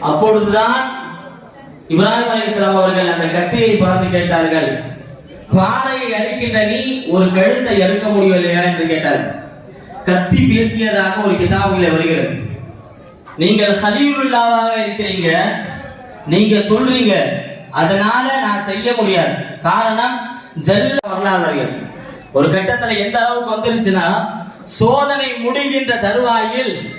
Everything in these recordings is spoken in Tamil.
அப்பொழுதுதான் இப்ராஹிம் அலைஹிஸ்ஸலாம் அவர்கள் அந்த கத்தியை பார்த்து கேட்டார்கள். பாறையை அறுக்கின்ற நீ ஒரு கழுத்தை அறுக்க முடியவில்லையா என்று கேட்டார்கள். கத்தி பேசியதாக ஒரு கிதாபில் வருகிறது. நீங்கள் ஹலீலுல்லாவாக இருக்கிறீங்க. நீங்க சொல்றீங்க. அதனால நான் செய்ய முடியாது. காரணம் ஜல்ல வரலாறுகள். ஒரு கட்டத்துல எந்த அளவுக்கு வந்துருச்சுன்னா சோதனை முடிகின்ற தருவாயில்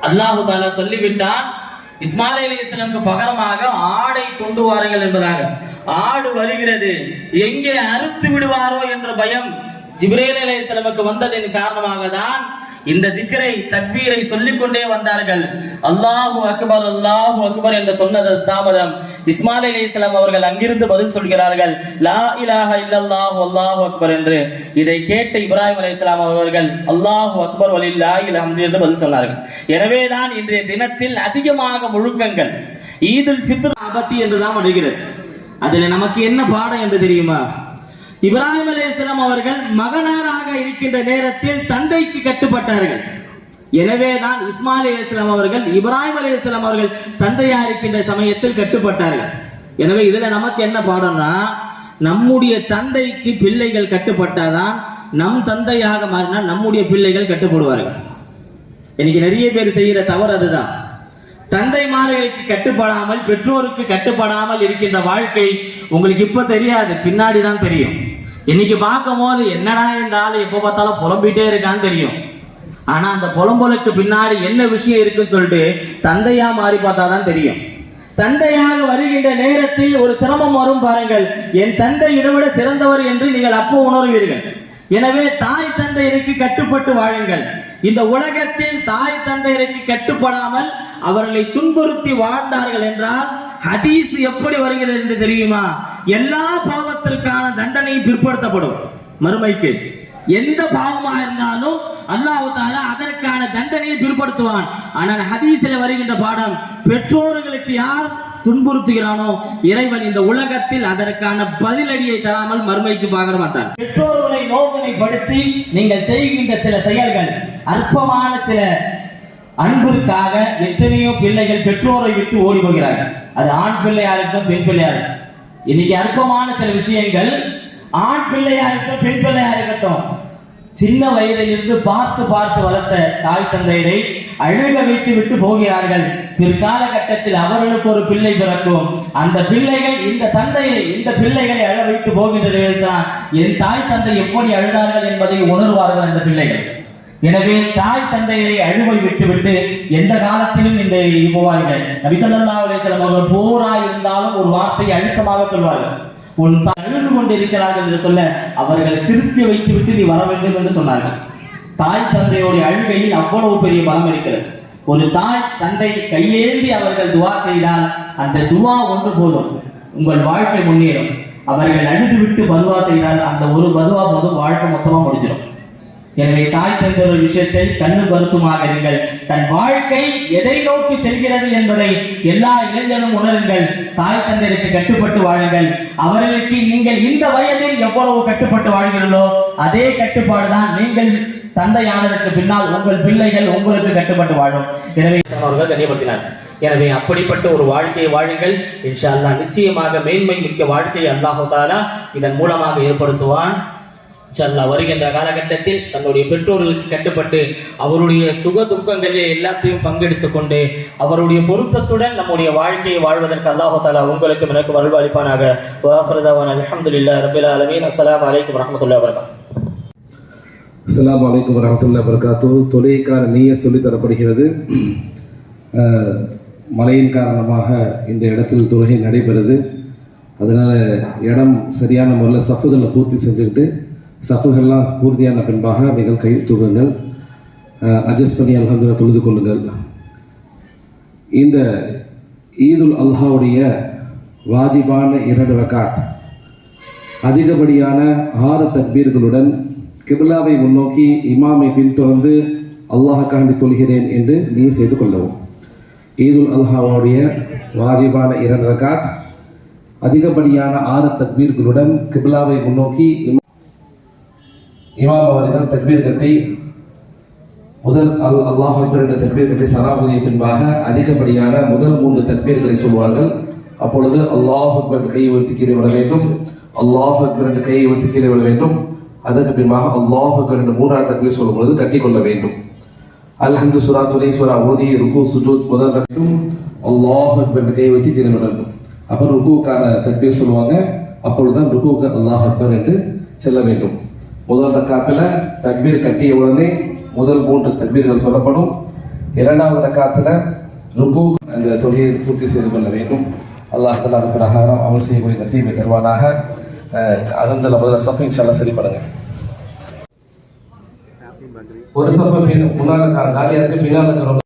அல்லாஹு தாலா சொல்லிவிட்டான் இஸ்மாயில் அலி பகரமாக ஆடை கொண்டு வாருங்கள் என்பதாக. ஆடு வருகிறது. எங்கே அறுத்து விடுவாரோ என்ற பயம் ஜிப்ரேல் அலி இஸ்லாமுக்கு வந்ததின் காரணமாக தான் இந்த திக்கரை தக்பீரை சொல்லிக் கொண்டே வந்தார்கள். அல்லாஹு அக்பர் அல்லாஹு அக்பர் என்று சொன்னது தாமதம். இஸ்மாயில் அலி இஸ்லாம் அவர்கள் அங்கிருந்து பதில் சொல்கிறார்கள் லா இலாஹ இல்லல்லாஹு அல்லாஹு அக்பர் என்று. இதை கேட்ட இப்ராஹிம் அலி இஸ்லாம் அவர்கள் அல்லாஹு அக்பர் வலில்லாஹி அல்ஹம்து என்று பதில் சொன்னார்கள். எனவேதான் இன்றைய தினத்தில் அதிகமாக முழுக்கங்கள். ஈதுல் ஃபித்ர் ஆபத்தி என்று தான் வருகிறது. அதில் நமக்கு என்ன பாடம் என்று தெரியுமா? இப்ராஹிம் அலேஸ்லாம் அவர்கள் மகனாராக இருக்கின்ற நேரத்தில் தந்தைக்கு கட்டுப்பட்டார்கள். எனவே தான் இஸ்மாயில் அலைஹிஸ்ஸலாம் அவர்கள் இப்ராஹிம் அலைஹிஸ்ஸலாம் அவர்கள் தந்தையா இருக்கின்ற சமயத்தில் கட்டுப்பட்டார்கள். எனவே இதுல நமக்கு என்ன பாடம்னா நம்முடைய தந்தைக்கு பிள்ளைகள் கட்டுப்பட்டாதான் நம் தந்தையாக மாறினா நம்முடைய பிள்ளைகள் கட்டுப்படுவார்கள். இன்னைக்கு நிறைய பேர் செய்கிற தவறு அதுதான். தந்தைமார்களுக்கு கட்டுப்படாமல் பெற்றோருக்கு கட்டுப்படாமல் இருக்கின்ற வாழ்க்கை உங்களுக்கு இப்ப தெரியாது பின்னாடி தான் தெரியும். இன்னைக்கு பார்க்கும் போது என்னடா என்றாலும் எப்போ பார்த்தாலும் புலம்பிட்டே இருக்கான்னு தெரியும். ஆனா அந்த புலம்பலுக்கு பின்னாடி என்ன விஷயம் இருக்குன்னு சொல்லிட்டு தந்தையா மாறி பார்த்தா தான் தெரியும். தந்தையாக வருகின்ற நேரத்தில் ஒரு சிரமம் வரும் பாருங்கள். என் தந்தை இதைவிட சிறந்தவர் என்று நீங்கள் அப்போ உணர்வீர்கள். எனவே தாய் தந்தையருக்கு கட்டுப்பட்டு வாழுங்கள். இந்த உலகத்தில் தாய் தந்தையருக்கு கட்டுப்படாமல் அவர்களை துன்புறுத்தி வாழ்ந்தார்கள் என்றால் ஹதீஸ் எப்படி வருகிறது என்று தெரியுமா? எல்லா பாவத்திற்கான தண்டனையும் பிற்படுத்தப்படும். மறுமைக்கு. எந்த பாவமா இருந்தாலும் அல்லாஹ் தாலா அதற்கான தண்டனையை பிற்படுத்துவான். ஆனால் ஹதீஸில் வருகின்ற பாடம் பெற்றோர்களுக்கு யார் துன்புறுத்துகிறானோ இறைவன் இந்த உலகத்தில் அதற்கான பதிலடியை தராமல் மறுமைக்கு பார்க்க மாட்டான். பெற்றோர்களை நோவினைப்படுத்தி நீங்கள் செய்கின்ற சில செயல்கள் அற்பமான சில அன்பிற்காக எத்தனையோ பிள்ளைகள் பெற்றோரை விட்டு ஓடி போகிறார்கள். அது ஆண் பிள்ளையா இருக்கட்டும் பெண் பிள்ளையா இருக்கும் இன்னைக்கு அற்பமான சில விஷயங்கள். ஆண் பிள்ளையா இருக்கட்டும் பெண் பிள்ளையா இருக்கட்டும். சின்ன வயதில் இருந்து பார்த்து பார்த்து வளர்த்த தாய் தந்தையரை அழுக வைத்து விட்டு போகிறார்கள். பிற்கால கட்டத்தில் அவர்களுக்கு ஒரு பிள்ளை பிறக்கும். அந்த பிள்ளைகள் இந்த தந்தையை இந்த பிள்ளைகளை அழ வைத்து போகின்ற நிலையில் தான் என் தாய் தந்தை எப்படி அழுதார்கள் என்பதை உணர்வார்கள் அந்த பிள்ளைகள். எனவே தாய் தந்தையை அழுவை விட்டுவிட்டு எந்த காலத்திலும் இந்த போவார்கள் நபிசல்லா அலிஸ்லாம் அவர்கள் போரா இருந்தாலும் ஒரு வார்த்தையை அழுத்தமாக சொல்வார்கள். உன் அழுது கொண்டிருக்கிறார்கள் என்று சொல்ல அவர்களை சிரித்து வைத்துவிட்டு நீ வர வேண்டும் என்று சொன்னார்கள். தாய் தந்தையுடைய அழுகையில் அவ்வளவு பெரிய பலம் இருக்கிறது. ஒரு தாய் தந்தை கையேந்தி அவர்கள் துவா செய்தால் அந்த துவா ஒன்று போதும். உங்கள் வாழ்க்கை முன்னேறும். அவர்கள் அழுது விட்டு பதுவா செய்தால் அந்த ஒரு பதுவா போதும். வாழ்க்கை மொத்தமா முடிஞ்சிடும். எனவே தாய் தந்த ஒரு விஷயத்தை கண்ணு கருத்துமாக இருங்கள். தன் வாழ்க்கை எதை நோக்கி செல்கிறது என்பதை எல்லா இளைஞரும் உணருங்கள். தாய் தந்தைக்கு கட்டுப்பட்டு வாழுங்கள். அவர்களுக்கு நீங்கள் இந்த வயதில் எவ்வளவு கட்டுப்பட்டு வாழ்கிறீர்களோ அதே கட்டுப்பாடு தான் நீங்கள் தந்தையானதற்கு பின்னால் உங்கள் பிள்ளைகள் உங்களுக்கு கட்டுப்பட்டு வாழும். எனவே அவர்கள் கண்ணியப்படுத்தினார். எனவே அப்படிப்பட்ட ஒரு வாழ்க்கையை வாழுங்கள். இன்ஷா அல்லா நிச்சயமாக மேன்மை மிக்க வாழ்க்கையை அல்லாஹு தாலா இதன் மூலமாக ஏற்படுத்துவான். சல்லா வருகின்ற காலகட்டத்தில் தன்னுடைய பெற்றோர்களுக்கு கட்டுப்பட்டு அவருடைய சுக துக்கங்களில் எல்லாத்தையும் பங்கெடுத்து கொண்டு அவருடைய பொருத்தத்துடன் நம்முடைய வாழ்க்கையை வாழ்வதற்கு அல்லாஹு தாலா உங்களுக்கு எனக்கு அருள்வாளிப்பானாக வாஹரதாவான் அலமதுல்லா ரபில் அலமீன் அஸ்லாம் அலைக்கும் வரமத்துல்லா வரகம் அஸ்லாம் வலைக்கம் வரமத்துல்லா வரகாத்து தொழுகைக்கான நீய சொல்லித் தரப்படுகிறது. மழையின் காரணமாக இந்த இடத்தில் தொழுகை நடைபெறுது. அதனால் இடம் சரியான முறையில் சஃபுகளை பூர்த்தி செஞ்சுக்கிட்டு சஃபுகள்லாம் பூர்த்தியான பின்பாக நீங்கள் கை தூக்குங்கள். அட்ஜஸ்ட் பண்ணி அல்ஹம்துலில்லாஹ் தொழுது கொள்ளுங்கள். இந்த ஈதுல் அல்ஹாவுடைய வாஜிபான இரண்டு ரக்காத் அதிகப்படியான ஆறு தக்பீர்களுடன் கிபிலாவை முன்னோக்கி இமாமை பின்தொடர்ந்து அல்லாஹ்காண்டி தொழுகிறேன் என்று நீ செய்து கொள்ளவும். ஈதுல் அல்ஹாவுடைய வாஜிபான இரண்டு ரக்காத் அதிகப்படியான ஆறு தக்பீர்களுடன் கிபிலாவை முன்னோக்கி இமா- இமாம் அவர்கள் தக்பீர் கட்டி முதல் அல் அல்லாஹ் அக்பர் என்ற தக்பீர் கட்டி சலாபதிய பின்பாக அதிகப்படியான முதல் மூன்று தக்பீர்களை சொல்வார்கள். அப்பொழுது அல்லாஹ் அக்பர் கையை உயர்த்தி கீழே விட வேண்டும். அல்லாஹ் அக்பர் என்று கையை உயர்த்தி கீழே விட வேண்டும். அதற்கு பின்பாக அல்லாஹ் அக்பர் என்று மூன்றாவது தக்பீர் சொல்லும் பொழுது கட்டிக்கொள்ள வேண்டும். அல்ஹந்து சுரா துணை சுரா ஓதி ருக்கு சுஜூத் முதல் ரக்கும் அல்லாஹ் அக்பர் என்று கையை உயர்த்தி கீழே விட வேண்டும். அப்புறம் ருக்குவுக்கான தக்பீர் சொல்லுவாங்க. அப்பொழுதுதான் ருக்குவுக்கு அல்லாஹ் அக்பர் என்று செல்ல வேண்டும். முதல் ரக்காத்துல தக்பீர் கட்டிய உடனே முதல் மூன்று தக்பீர்கள் சொல்லப்படும். இரண்டாவது ரக்காத்துல ருக்கு அந்த தொகையை பூர்த்தி செய்து கொள்ள வேண்டும். அல்லாஹ் தலா அது பிரகாரம் அமல் செய்யக்கூடிய நசீமை தருவானாக. அதன் முதல்ல சஃபிங் ஷாலா சரி பண்ணுங்க ஒரு சஃபை பின் காலியாக இருக்கு பின்னால் இருக்கிறவங்க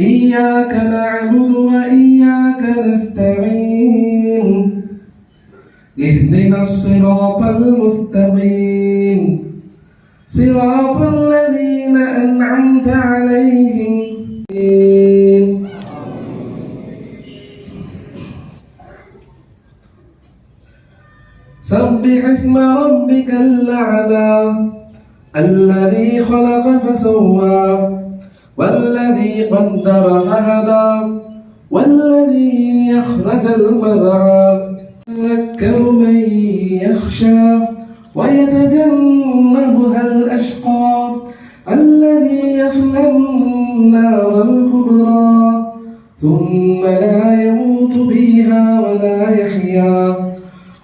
إياك نعبد وإياك نستعين. اهدنا الصراط المستقيم. صراط الذين أنعمت عليهم. سبح اسم ربك الأعلى الذي خلق فسوى. والذي قدر فهدى والذي يخرج المرعى. يذكر من يخشى ويتجنبها الأشقى. الذي يصلى النار الكبرى. ثم لا يموت فيها ولا يحيا.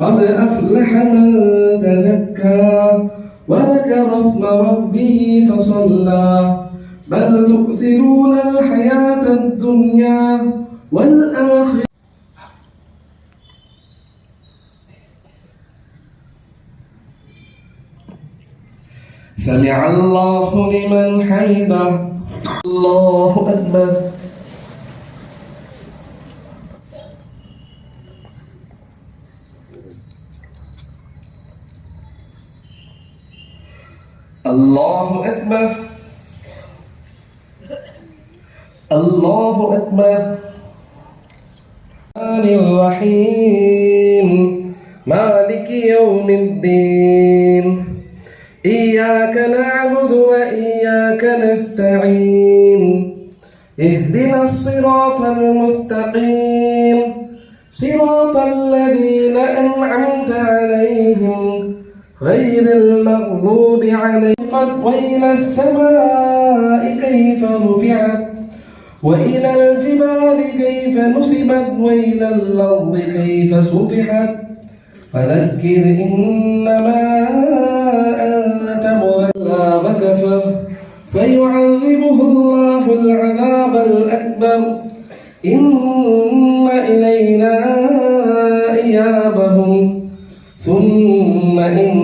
قد أفلح من تزكى وذكر اسم ربه فصلى. بل تؤثرون الحياة الدنيا والآخرة. سمع الله لمن حمده. الله أكبر. الله أكبر. الله أكبر. الرحمن الرحيم. مالك يوم الدين. إياك نعبد وإياك نستعين. اهدنا الصراط المستقيم. صراط الذين أنعمت عليهم. غير المغضوب عليهم. وإلى السماء كيف رفعت. وإلى الجبال كيف نصبت وإلى الأرض كيف سطحت. فذكر إنما أنت مذلى وكفر. فيعذبه الله العذاب الأكبر. إن إلينا إيابهم. ثم إن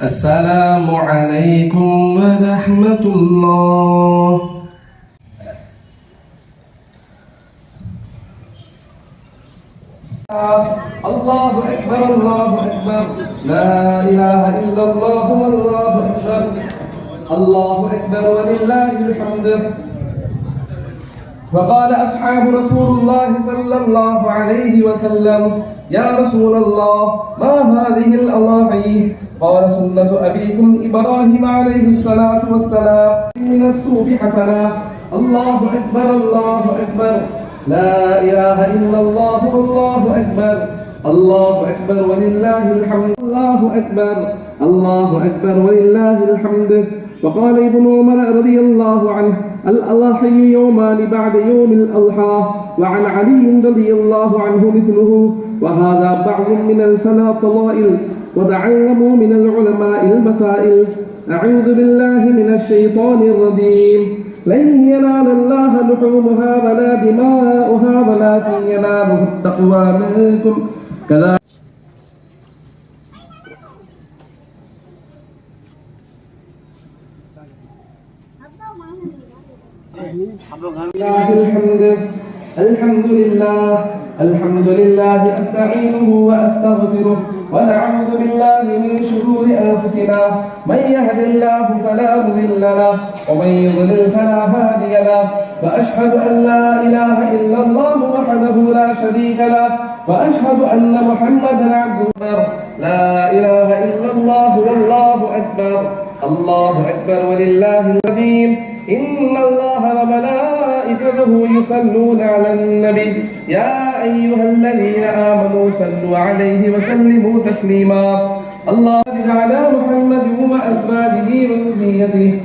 السلام عليكم ورحمة الله. الله أكبر الله أكبر. لا إله إلا الله والله أكبر. الله أكبر ولله الحمد. فقال أصحاب رسول الله صلى الله عليه وسلم يا رسول الله ما هذه الأضاحي؟ قال سنة أبيكم إبراهيم عليه الصلاة والسلام من الصوف حسنا الله أكبر الله أكبر. لا إله إلا الله والله أكبر. الله أكبر ولله الحمد. الله أكبر الله أكبر ولله الحمد. وقال ابن عمر رضي الله عنه الأضاحي يومان بعد يوم الأضحى وعن علي رضي الله عنه مثله وهذا بعض من الفلا فضائل وتعلموا من العلماء المسائل. أعوذ بالله من الشيطان الرجيم. لن ينال الله لحومها ولا دماؤها ولكن يناله التقوى منكم. كذلك الحمد. الحمد لله الحمد لله أستعينه وأستغفره ونعوذ بالله من شرور أنفسنا. من يهد الله فلا مضل له ومن يضلل فلا هادي له. وأشهد أن لا إله إلا الله وحده لا شريك له. وأشهد أن محمدا عبده لا إله إلا الله والله أكبر. الله أكبر ولله الله وملائكته يصلون على النبي. يا أيها الذين آمنوا صلوا عليه وسلموا تسليما. الله على محمد وأزواجه وذريته.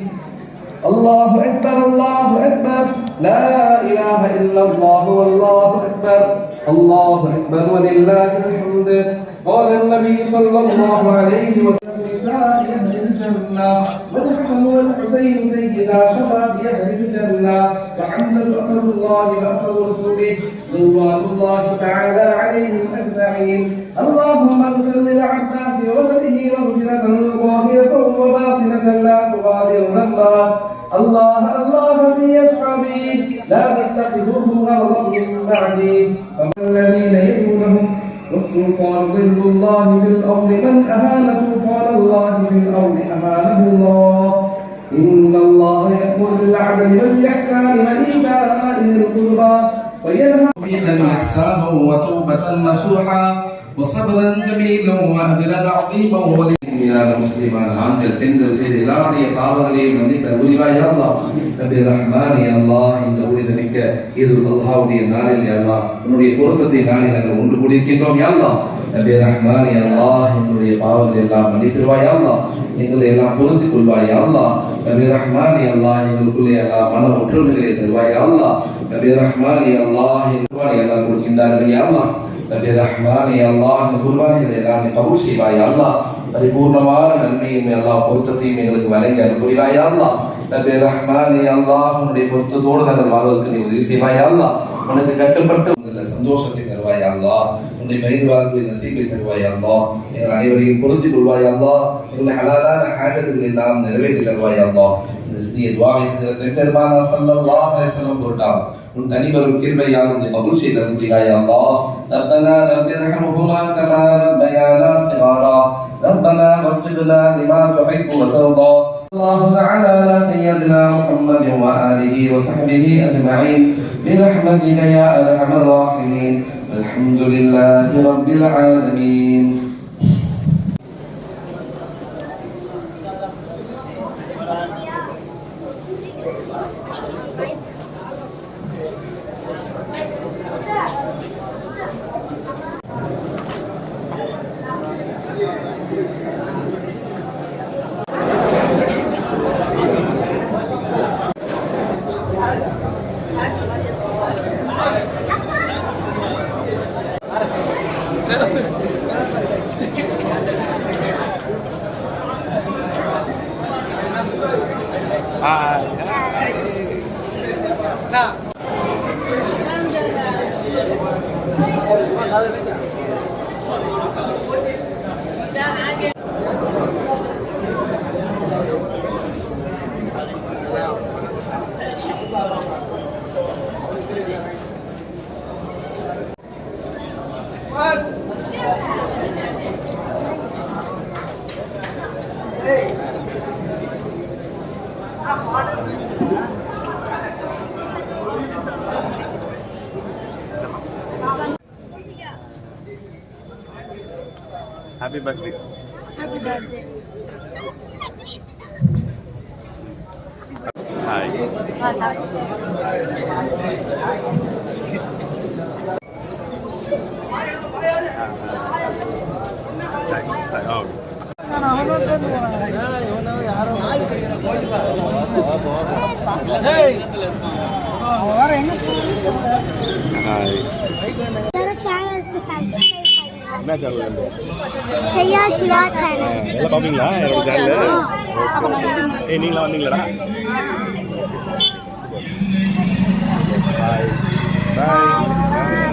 الله أكبر الله أكبر. لا إله إلا الله والله أكبر. الله أكبر ولله الحمد. قال النبي صلى الله عليه وسلم أهل الجنة والحسن والحسين سيدا شباب أهل الجنة وحمزة أسد الله وأسد رسوله رضوان الله تعالى عليهم أجمعين. اللهم اغفر للعباس وولده مغفرة ظاهرة وباطنة لا تغادر ذنبا. الله الله في أصحابي لا تتخذوه غرضا من بعدي. فمن الذين يدعونهم والسلطان ظل الله بالأرض من أهان عن إحسانا وتوبة نصوحا وصبرا جميلا وأجرا عظيما முக்மினான முஸ்லிமான ஆண்கள் பெண்கள் செய்த எல்லாருடைய பாவங்களையும் மன்னித்த உரிவாய் அல்லாஹ். நபி ரஹ்மான் அல்லாஹ் இந்த ஊழியர் மிக்க இது அல்லாஹுடைய நாளில் அல்லாஹ் உன்னுடைய பொருத்தத்தை நாளில் நாங்கள் ஒன்று கூடியிருக்கின்றோம் அல்லாஹ். நபி ரஹ்மான் அல்லாஹ் என்னுடைய பாவங்கள் எல்லாம் மன்னித்திருவாய் அல்லாஹ். எங்களை எல்லாம் புரிந்து கொள்வாய் அல்லாஹ். நபி ரஹ்மான் அல்லாஹ் எங்களுக்குள்ளே எல்லாம் மன ஒற்றுமைகளை தருவாய் அல்லாஹ். நபி ரஹ்மான் அல்லாஹ் எல்லாம் கொடுக்கின்றார்கள் அல்லாஹ். நபி ரஹ்மான் அல்லாஹ் குர்பானிகளை எல்லாம் கபூல் செய்வாய் அல்லாஹ். பரிபூர்ணமான நன்மையுமே அல்லா பொருத்தத்தையும் எங்களுக்கு வழங்கி அனுப்புரிவா யாழ்லா நபி ரஹ்மான் யாழ்லா உன்னுடைய பொருத்தத்தோடு நாங்கள் வாழ்வதற்கு நீ உதவி செய்வா யாழ்லா உனக்கு கட்டுப்பட்டு சந்தோஷத்தை தருவாய் அல்லா உன்னை மனித வாழ்க்கை நசீப்பை தருவாய் அல்லா எங்கள் அனைவரையும் புரிஞ்சு கொள்வாய் அல்லா எங்களுடைய ஹலாலான ஹாஜத்துகள் எல்லாம் நிறைவேற்றி தருவாய் அல்லா இந்த துவாவை செஞ்ச திருப்பெருமானா சல்லல்லாஹு அலைஹி வஸல்லம் போட்டார் உன் தனிவரும் கிருபையால் உன்னை கபூல் செய்த முடியாய் அல்லாஹ் ரப்பனா ரப்பி ரஹ்மஹுமா கமா ரப்பயானா சிகாரா ربنا لنا لما تحب وترضى. اللهم على سيدنا محمد وآله وصحبه أجمعين. برحمتك يا أرحم الراحمين. الحمد لله رب العالمين. Ah, ya. Nah. happy birthday subscribe பண்ணுங்க. என்ன சேனல் ஷையா ஷிவா சேனல் எல்லாம் பார்ப்பீங்களா என்னோட சேனல் ஏய் நீங்களா வந்தீங்களாடா? பாய் பாய்